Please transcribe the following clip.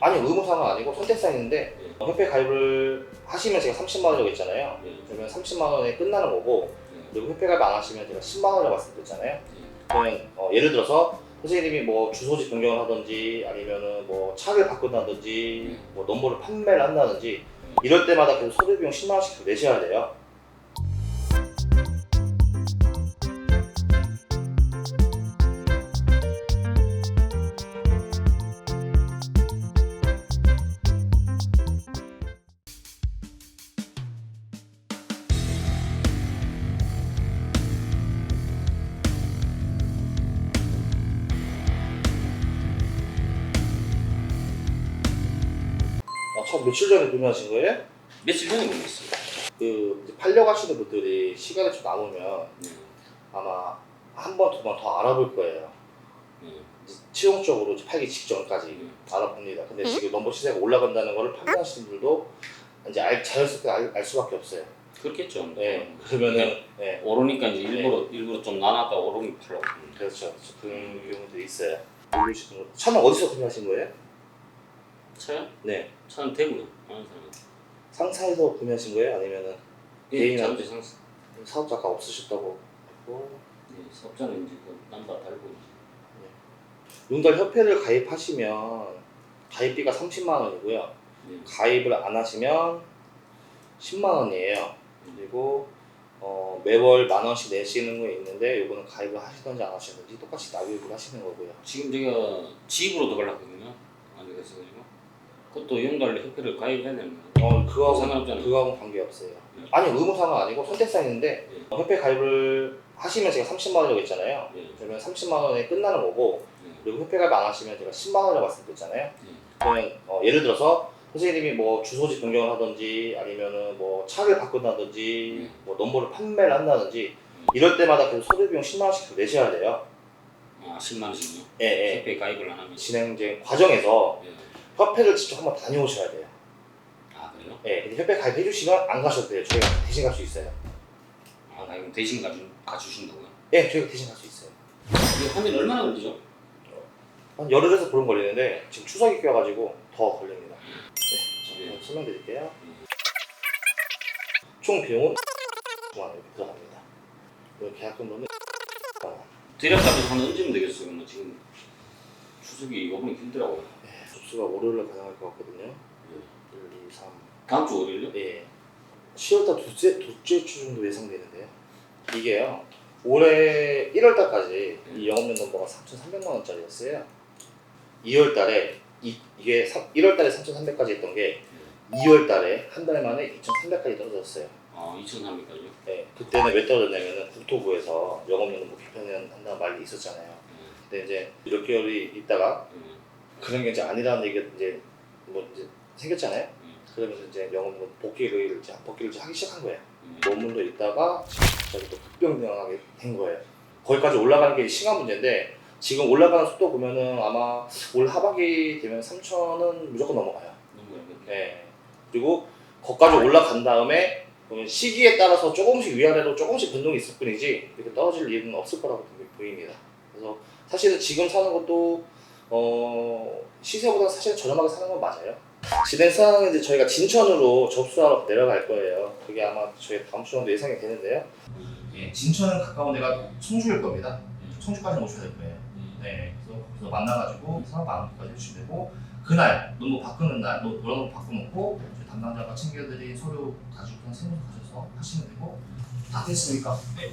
아니 의무사항은 아니고 선택사항인데 예. 어, 협회 가입을 하시면 제가 30만 원이라고 했잖아요. 예. 그러면 30만 원에 끝나는 거고 예. 그리고 협회 가입 안 하시면 제가 10만 원이라고 말씀드렸잖아요. 예. 그러면 어, 예를 들어서 선생님이 뭐 주소지 변경을 하든지 아니면은 뭐 차를 바꾼다든지 뭐 넘버를 판매를 한다든지 이럴 때마다 계속 소비 비용 10만 원씩 내셔야 돼요. 아, 차 며칠 전에 구매하신 거예요? 며칠 전에 보냈어요. 그 이제 팔려고 하시는 분들이 시간이 좀 남으면 네. 아마 한 번 두 번 더 알아볼 거예요. 네. 이제 최종적으로 이제 팔기 직전까지 네. 알아봅니다. 근데 지금 넘버 시세가 올라간다는 거를 판단하시는 분들도 이제 알, 자연스럽게 알, 알 수밖에 없어요. 그렇겠죠. 네. 그러면은 네. 오르니까 이제 일부러 일부러 좀 나놨다 오르니 팔라고. 그렇죠. 그렇죠. 그런 경우도 있어요. 모르시는 거. 차는 어디서 구매하신 거예요? 차요? 네. 차는 대구요. 상사에서 구매하신 거예요? 아니면은 예, 개인한테? 자동차 상사. 사업자가 없으셨다고 했고 네, 사업자는 이제 그 남바 달고 이제. 용달 협회를 가입하시면 가입비가 30만 원이고요. 네. 가입을 안 하시면 10만 원이에요. 그리고 어, 매월 만 원씩 내시는 거 있는데 요거는 가입을 하시든지 안 하시든지 똑같이 납입을 하시는 거고요. 지금 제가 집으로 들어가려거든요. 안 돼가지고 그것도 용달래 협회를 가입해야 되는 거예요. 어, 그거하고 상관없잖아요. 그거하고 관계 없어요. 네. 아니 의무사항은 아니고 선택사항인데 네. 어, 협회 가입을 하시면 제가 30만 원이라고 했잖아요. 네. 그러면 30만 원에 끝나는 거고 네. 그리고 협회 가입 안 하시면 제가 10만 원이라고 말씀드렸잖아요. 네. 그러면 어, 예를 들어서 선생님이 뭐 주소지 변경을 하든지 아니면은 뭐 차를 바꾼다든지 네. 뭐 넘버를 판매를 한다든지 이럴 때마다 계속 소비 비용 10만 원씩 내셔야 돼요. 아 10만 원씩요. 예, 예. 협회 가입을 안 하면. 진행제 과정에서 예. 협회를 직접 한번 다녀오셔야 돼요. 아 그래요? 예, 근데 협회 가입해 주시면 안 가셔도 돼요. 저희가 대신 갈 수 있어요. 아 그럼 대신 가주 가주신다고요? 예, 저희가 대신 갈 수 있어요. 이게 하면 얼마나 걸리죠? 한 열흘에서 보름 걸리는데 지금 추석이 껴가지고 더 걸립니다. 네, 네. 자, 설명드릴게요. 음. 총 비용은 9만 원 이렇게 들어갑니다. 그리고 계약금로는 대략값을 한 언제면 되겠어요? 뭐 지금 추석이 이번에 길더라고요. 네, 접수가 월요일날 가능할 것 같거든요. 예. 1, 2, 3. 다음 주 월요일요? 예. 10월달 둘째, 둘째 주 정도 예상되는데요. 이게요. 올해 1월달까지 이 영업용 넘버가 3,300만 원짜리였어요. 2월달에 이, 이게 1월달에 3,300까지 했던 게 2월달에 한 달 만에 2,300까지 떨어졌어요. 아 2,300까지요? 네, 그때는 왜 떨어졌냐면은 국토부에서 영업용 넘버 개편한다는 말이 있었잖아요. 근데 이제 몇 개월이 있다가 예. 그런 게 이제 아니라는 얘기가 이제 뭐 이제 생겼잖아요. 음. 그러면서 이제 영업용 복귀를 이제 복귀를 이제 하기 시작한 거예요. 예. 논문도 있다가 갑자기 또 급변경하게 된 거예요. 거기까지 올라가는 게 시간 문제인데 지금 올라가는 속도 보면은 아마 올 하반기 되면 3천은 무조건 넘어가요. 네. 그리고 거기까지 올라간 다음에 시기에 따라서 조금씩 위아래로 조금씩 변동이 있을 뿐이지 이렇게 떨어질 일은 없을 거라고 보입니다. 그래서 사실은 지금 사는 것도 어, 시세보다 사실 저렴하게 사는 건 맞아요. 진행 사항은 이제 저희가 진천으로 접수하러 내려갈 거예요. 그게 아마 저희 다음 주 정도 예상이 되는데요. 예, 진천은 가까운 데가 청주일 겁니다. 청주까지 오셔야 될 거예요. 네, 그래서 거기서 만나가지고 상황 마음까지 해주시면 되고 그날 너무 바꾸는 날, 너 뭐라고 바꿔놓고 담당자가 챙겨드린 서류 가지고 그냥 세무서 가셔서 하시면 되고 다 됐습니까? 네.